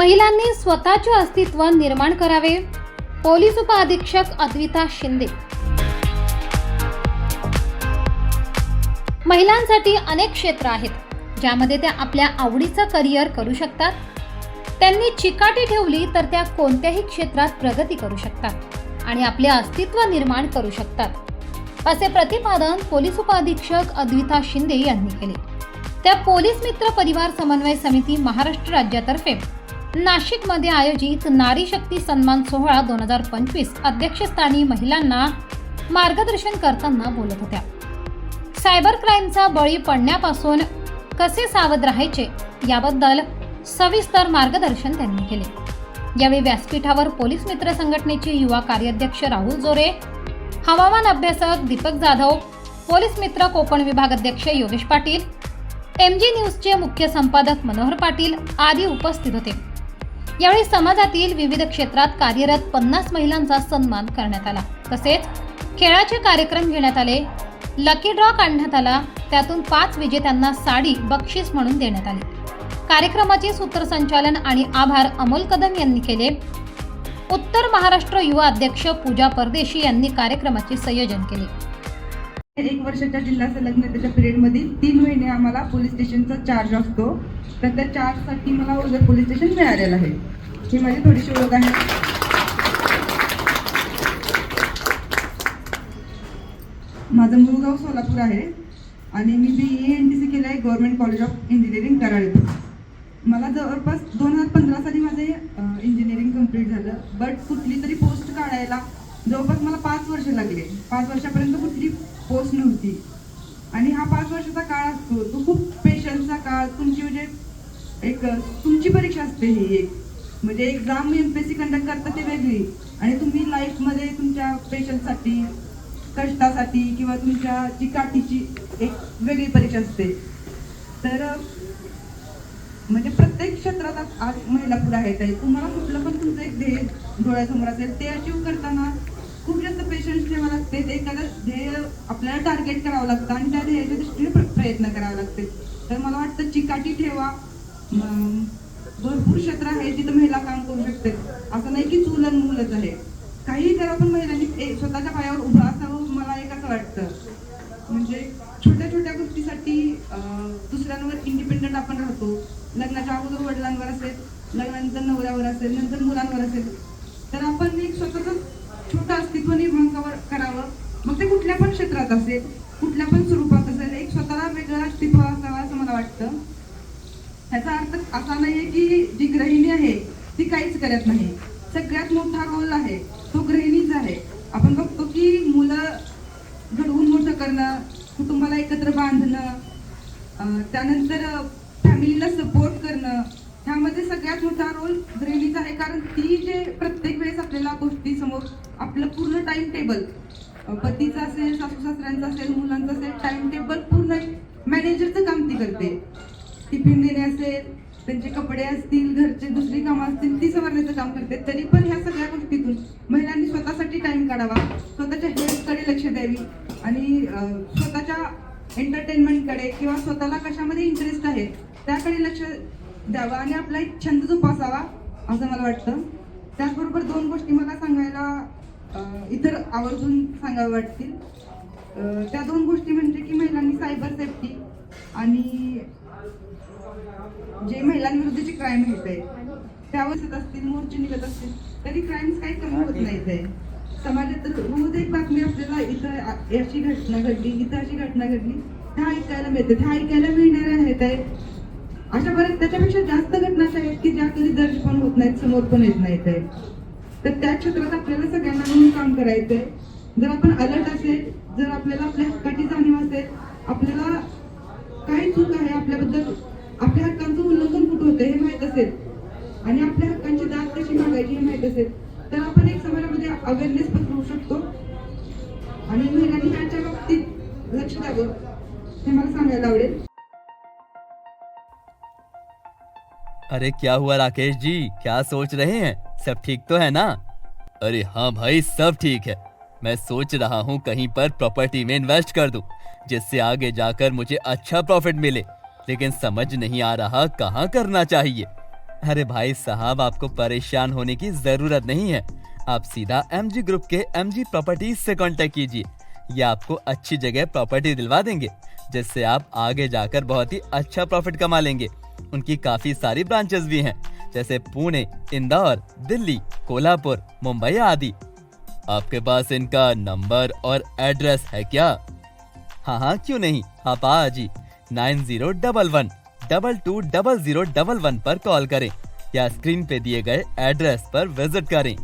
महिलांनी स्वतःचे अस्तित्व निर्माण करावे. पोलीस उपअधीक्षक अद्विता शिंदे. महिलांसाठी अनेक क्षेत्र आहेत ज्यामध्ये त्या आपल्या आवडीचं करिअर करू शकतात. त्यांनी चिकाटी ठेवली तर त्या कोणत्याही क्षेत्रात प्रगती करू शकतात आणि आपले अस्तित्व निर्माण करू शकतात असे प्रतिपादन पोलीस उपअधीक्षक अद्विता शिंदे यांनी केले. त्या पोलीस मित्र परिवार समन्वय समिती महाराष्ट्र राज्यातर्फे नाशिकमध्ये आयोजित नारी शक्ती सन्मान सोहळा दोन हजार पंचवीस अध्यक्षस्थानी महिलांना मार्गदर्शन करताना बोलत होत्या. सायबर क्राईमचा बळी पडण्यापासून कसे सावध राहायचे याबद्दल सविस्तर मार्गदर्शन त्यांनी केले. यावेळी व्यासपीठावर पोलीस मित्र संघटनेचे युवा कार्याध्यक्ष राहुल जोरे हवामान अभ्यासक दीपक जाधव पोलीस मित्र कोकण विभाग अध्यक्ष योगेश पाटील एम जी न्यूजचे मुख्य संपादक मनोहर पाटील आदी उपस्थित होते. यावेळी समाजातील विविध क्षेत्रात कार्यरत पन्नास महिलांचा सन्मान करण्यात आला. तसेच खेळाचे कार्यक्रम घेण्यात आले. लकी ड्रॉ काढण्यात आला. त्यातून पाच विजेत्यांना साडी बक्षीस म्हणून देण्यात आली. कार्यक्रमाचे सूत्रसंचालन आणि आभार अमोल कदम यांनी केले. उत्तर महाराष्ट्र युवा अध्यक्ष पूजा परदेशी यांनी कार्यक्रमाचे संयोजन केले. एक वर्षाच्या जिल्हा संलग्नतेच्या पिरियडमध्ये तीन महिने आम्हाला पोलीस स्टेशनचा चार्ज असतो. तर त्या चार्जसाठी मला ओझर पोलीस स्टेशन मिळालेलं आहे. ही माझी थोडीशी ओळख आहे. माझं मूळ गाव सोलापूर आहे आणि मी B E N T C केलं आहे government college of engineering Karad मला जवळपास दोन हजार पंधरा साली माझे इंजिनिअरिंग कंप्लीट झालं. बट कुठली तरी पोस्ट काढायला जवळपास मला पाच वर्ष लागले. पाच वर्षापर्यंत कुठली पोचली नव्हती आणि हा पाच वर्षाचा काळ असतो. तो खूप पेशन्सचा काळ. तुमची म्हणजे एक तुमची परीक्षा असते ही एक. म्हणजे exam M P S C conduct करता ते वेगळी. आणि तुम्ही लाईफमध्ये तुमच्या पेशन्ससाठी कष्टासाठी किंवा तुमच्या चिकाटीची एक वेगळी परीक्षा असते. तर म्हणजे प्रत्येक क्षेत्रात आज- आज महिला पुढे आहेत. तुम्हाला कुठलं पण तुमचं एक ध्येय डोळ्यासमोर असेल ते अचीव करताना खूप जास्त पेशन्स ठेवावं लागते ते एखादं ध्येय आपल्याला टार्गेट करावं लागतं आणि त्या ध्येयाच्या दृष्टीने प्रयत्न करावे लागते. तर मला वाटतं चिकाटी ठेवा. भरपूर क्षेत्र आहे जिथं महिला काम करू शकते. असं नाही की चूल आणि मुलंच आहे. काही करा पण महिलांनी स्वतःच्या पायावर उभं असावं मला एक असं वाटतं. म्हणजे छोट्या छोट्या गोष्टीसाठी दुसऱ्यांवर इंडिपेंडंट आपण राहतो. लग्नाच्या अगोदर वडिलांवर असेल लग्नानंतर नवऱ्यावर असेल नंतर मुलांवर असेल तर आपण एक स्वतःच छोटं अस्तित्व निर्माण करावं. मग ते कुठल्या पण क्षेत्रात असेल कुठल्या पण स्वरूपात असेल एक स्वतःला वेगळं अस्तित्व असावं असं मला वाटतं. ह्याचा अर्थ असा नाहीये की जी गृहिणी आहे ती काहीच करत नाही. सगळ्यात मोठा रोल आहे तो गृहिणीच आहे. आपण बघतो की मुलं घडवून मोठं करणं कुटुंबाला एकत्र बांधणं त्यानंतर फॅमिलीला सपोर्ट करणं ह्यामध्ये सगळ्यात मोठा रोल गृहिणीचा आहे. कारण ती जे प्रत्येक वेळेस आपल्याला गोष्टी समोर टाइम टेबल पतीचं असेल सासू सासऱ्यांचं असेल मुलांचं असेल टाइम टेबल पूर्ण मॅनेजरचं काम ती करते. टिफिन देणे असेल त्यांचे कपडे असतील घरचे दुसरी कामं असतील ती सवारण्याचं काम करते. तरी पण ह्या सगळ्या गोष्टीतून महिलांनी स्वतःसाठी टाइम काढावा स्वतःच्या हेल्थकडे लक्ष द्यावी आणि स्वतःच्या एंटरटेनमेंटकडे किंवा स्वतःला कशामध्ये इंटरेस्ट आहे त्याकडे लक्ष द्यावं आणि आपला एक छंद जोपासावा असं मला वाटतं. त्याचबरोबर दोन गोष्टी मला सांगायला इतर आवर्जून सांगाव्या वाटतील. त्या दोन गोष्टी म्हणजे की महिलांनी सायबर सेफ्टी आणि जे महिलांविरुद्धचे क्राईम होत आहे त्यावर येत असतील मोर्चे निघत असतील तरी क्राईम्स काही कमी होत नाहीत आहे. समाजात तर रोज एक बातमी आपल्याला इथं अशी घटना घडली इथं अशी घटना घडली. त्या ऐकायला मिळते त्या ऐकायला मिळणाऱ्या आहेत आहे अशा बऱ्याच त्याच्यापेक्षा जास्त घटना अशा आहेत की ज्या कधी दर्ज पण होत नाहीत समोर पण येत नाहीत आहे. तर त्या क्षेत्रात आपल्याला सगळ्यांना मिळून काम करायचंय. जर आपण अलर्ट असेल जर आपल्याला आपल्या हक्काची जाणीव असेल आपल्याला काय चूक आहे आपल्याबद्दल आपल्या हक्कांचं उल्लंघन कुठं होतं हे माहीत असेल. आणि आपल्या हक्कांची दाद कशी मागायची हे माहीत असेल. तर आपण एक समाजामध्ये अवेअरनेस पसरवू शकतो. आणि महिलांनी ह्याच्या बाबतीत लक्ष द्यावं. हे मला सांगायला आवडेल. अरे क्या हुआ राकेश जी क्या सोच रहे हैं? सब ठीक तो है ना? अरे हाँ भाई, सब ठीक है। मैं सोच रहा हूँ कहीं पर प्रॉपर्टी में इन्वेस्ट कर दूँ, जिससे आगे जाकर मुझे अच्छा प्रॉफिट मिले। लेकिन समझ नहीं आ रहा कहाँ करना चाहिए। अरे भाई, साहब, आपको परेशान होने की ज़रूरत नहीं है। आप सीधा एमजी ग्रुप के एम जी प्रॉपर्टीज़ से कांटेक्ट कीजिए। ये आपको अच्छी जगह प्रॉपर्टी दिलवा देंगे, जिससे आप आगे जाकर बहुत ही अच्छा प्रॉफिट कमा लेंगे। उनकी काफ़ी सारी ब्रांचेस भी हैं। जैसे पुणे, इंदौर, दिल्ली, कोल्हापुर, मुंबई आदि। आपके पास इनका नंबर और एड्रेस है क्या? हाँ हाँ क्यों नहीं? आप आज ही nine zero double one, double two double zero double one पर कॉल करें या स्क्रीन पे दिए गए एड्रेस पर विज़िट करें।